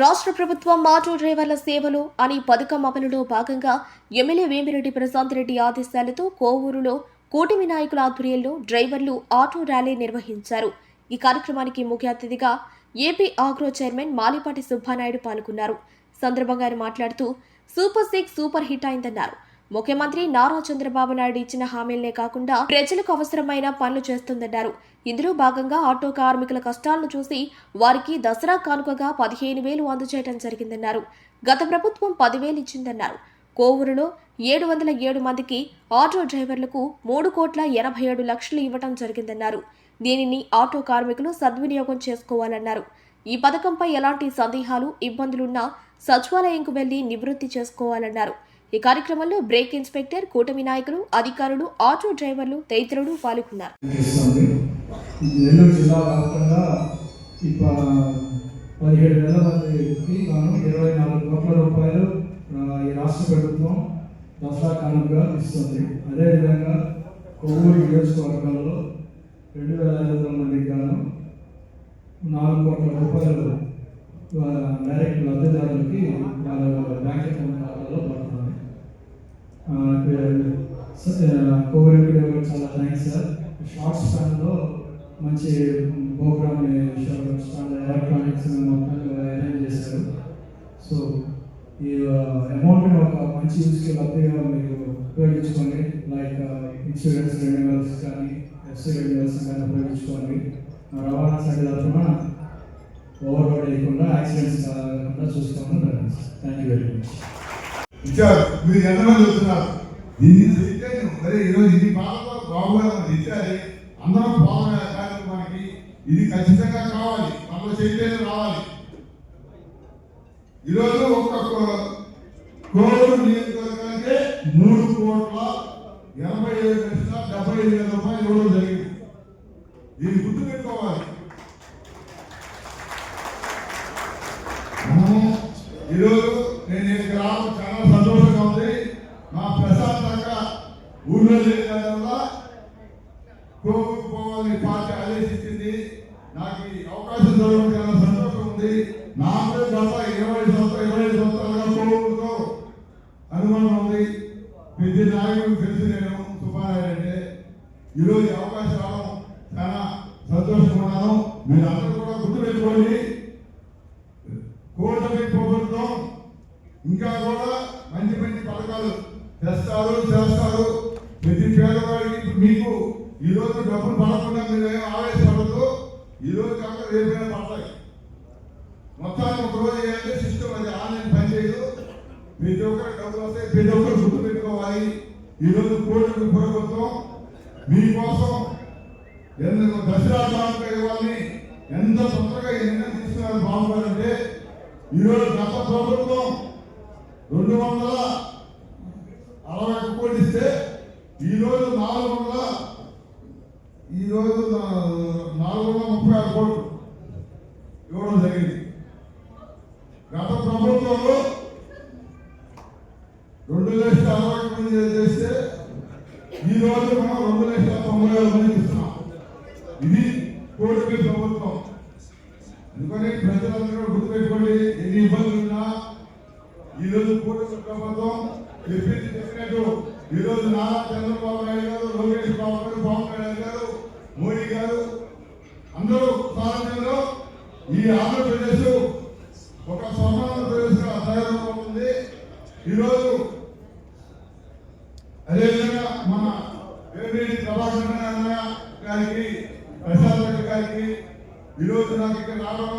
రాష్ట్ర ప్రభుత్వం ఆటో డ్రైవర్ల సేవలు అని పథకం అమలులో భాగంగా ఎమ్మెల్యే వేమిరెడ్డి ప్రశాంత్ రెడ్డి ఆదేశాలతో కోవూరులో కూటమి నాయకుల ఆధ్వర్యంలో డ్రైవర్లు ఆటో ర్యాలీ నిర్వహించారు. ఈ కార్యక్రమానికి ముఖ్య అతిథిగా AP Agro chairman Malipati Subbanaidu పాల్గొన్నారు. సందర్భంగా ఆయన మాట్లాడుతూ సూపర్ సిక్స్ సూపర్ హిట్ అయిందన్నారు. ముఖ్యమంత్రి నారా చంద్రబాబు నాయుడు ఇచ్చిన హామీలనే కాకుండా ప్రజలకు అవసరమైన పనులు చేస్తుందన్నారు. ఇందులో భాగంగా ఆటో కార్మికుల కష్టాలను చూసి వారికి దసరా కానుకగా పదిహేను వేలు అందజేయడం జరిగిందన్నారు. గత ప్రభుత్వం పదివేలు ఇచ్చిందన్నారు. కోవూరులో ఏడు వందల ఏడు మందికి ఆటో డ్రైవర్లకు మూడు కోట్ల ఎనభై ఏడు లక్షలు ఇవ్వటం జరిగిందన్నారు. దీనిని ఆటో కార్మికులు సద్వినియోగం చేసుకోవాలన్నారు. ఈ పథకంపై ఎలాంటి సందేహాలు ఇబ్బందులున్నా సచివాలయంకు వెళ్ళి నివృత్తి చేసుకోవాలన్నారు. ఈ కార్యక్రమంలో బ్రేక్ ఇన్స్పెక్టర్ కూటమి నాయకులు అధికారులు ఆటో డ్రైవర్లు తదితరులు పాల్గొన్నారు. పదిహేడు వేల మందికి గాను ఇరవై నాలుగు కోట్ల రూపాయలు ఈ రాష్ట్ర ప్రభుత్వం దసరా కానుకగా ఇస్తుంది. అదేవిధంగా కొవ్వూరు నియోజకవర్గంలో రెండు వేల ఐదు వందల మందికి గాను నాలుగు కోట్ల రూపాయలు డైరెక్ట్ లబ్ధిదారులకి వాళ్ళ బ్యాంక్ కోవిడ్ కూడా చాలా థ్యాంక్స్ సార్ షార్ట్ స్పాన్లో మంచి ప్రోగ్రామ్ ఎలక్ట్రానిక్స్ మొత్తం అరేంజ్ చేశారు. సో ఈ అమౌంట్ని ఒక మంచి యూస్కి లబ్ధిగా మీరు ఉపయోగించుకోండి. లైక్ ఇన్సూరెన్స్ రెన్యూవల్స్ కానీ ఎఫ్సీ రెన్యూవల్స్ కానీ ఉపయోగించుకోండి. రవాణా శాఖ తరఫున ఓవర్లోడ్ చేయకుండా యాక్సిడెంట్స్ కాకుండా చూసుకోమని థ్యాంక్ యూ వెరీ మచ్ మీరు ఎంతమంది చూస్తున్నారు ఇది మరి ఈరోజు ఇది బాగా బాగుగా ఇచ్చారు అందరం పోవాల కార్యక్రమానికి ఇది ఖచ్చితంగా కావాలి మనలో చైతన్యం రావాలి ఈరోజు ఒక్క కోవిడ్ నియోజకవర్గానికి మూడు కోట్ల ఎనభై ఏడు లక్షల డెబ్బై ఐదు వేల రూపాయలు ఇవ్వడం జరిగింది దీన్ని గుర్తుపెట్టుకోవాలి ఈరోజు నేను ఇక్కడ చాలా సంతోషంగా ఉంది. మా ప్రశాంతంగా ఊళ్ళో లేని కోవిడ్ పోవాలని పార్టీ ఆదేశించింది. నాకు ఈ అవకాశం దొరకడం చాలా సంతోషం ఉంది. నాకు గత ఇరవై సంవత్సరాలు ఇరవై ఐదు సంవత్సరాలుగా కోవిడ్తో అనుమానం ఉంది. ప్రతి నాయకుడు తెలిసి నేను సుబ్బారాయుడు అంటే ఈరోజు అవకాశం రావడం చాలా సంతోషంగా ఉన్నాను. మీరు అందరూ కూడా గుర్తుపెట్టుకోండి. కూటమి ప్రభుత్వం ఇంకా కూడా మంచి మంచి పథకాలు తెస్తారు చేస్తారు. ప్రతి పేదవాడికి మీకు ఈ రోజు డబ్బులు పడకుండా మీరు ఏం ఆవేశపడద్దు. ఈ రోజు కాక రేపైనా పడతాయి. మొత్తాన్ని ఒక రోజు ఏంటంటే సిస్టమ్ అది ఆన్లైన్ పనిచేయదు ప్రతి ఒక్కరు డబ్బులు వస్తాయి ప్రతి ఒక్కరు గుర్తు పెట్టుకోవాలి. ఈరోజు కోర్టుకు ప్రభుత్వం మీకోసం ఎందుకు దసరా కానుక ఇవ్వాలని ఎంత తొందరగా ఈ నిర్ణయం తీసుకున్నారు బాగుపడంటే ఈరోజు గత ప్రభుత్వం రెండు వందల అరవై ఒక్క ఈరోజు నాలుగు వందల ఈరోజు నాలుగు వందల ముప్పై ఆరు కోట్లు ఇవ్వడం జరిగింది. గత ప్రభుత్వంలో రెండు లక్షల అరవై మంది చేస్తే ఈరోజు మనం రెండు లక్షల తొంభై వేల మందికి ఇస్తున్నాం. ఇది కోటి ప్రభుత్వం. అందుకని ప్రజలందరూ గుర్తుపెట్టుకోండి ఎన్ని ఇబ్బందులు ఉన్నా ఈరోజు రోజు ప్రభుత్వం చెప్పింది చెప్పినట్టు ఈ రోజు నారా చంద్రబాబు నాయుడు గారు లోకేష్ బాబు గారు పవన్ కళ్యాణ్ గారు మోడీ గారు అందరూ సారథ్యంలో ఈ ఆంధ్రప్రదేశ్ ఒక స్వర్ణాంధ్రప్రదేశ్గా తయారవుతుంది. ఈరోజు అదేవిధంగా మన వేమిరెడ్డి ప్రభాకర్ అన్న గారికి ప్రసాద్ రెడ్డి గారికి ఈరోజు నాకు ఇక్కడ రావడం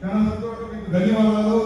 చాలా సంతోషం మీకు ధన్యవాదాలు.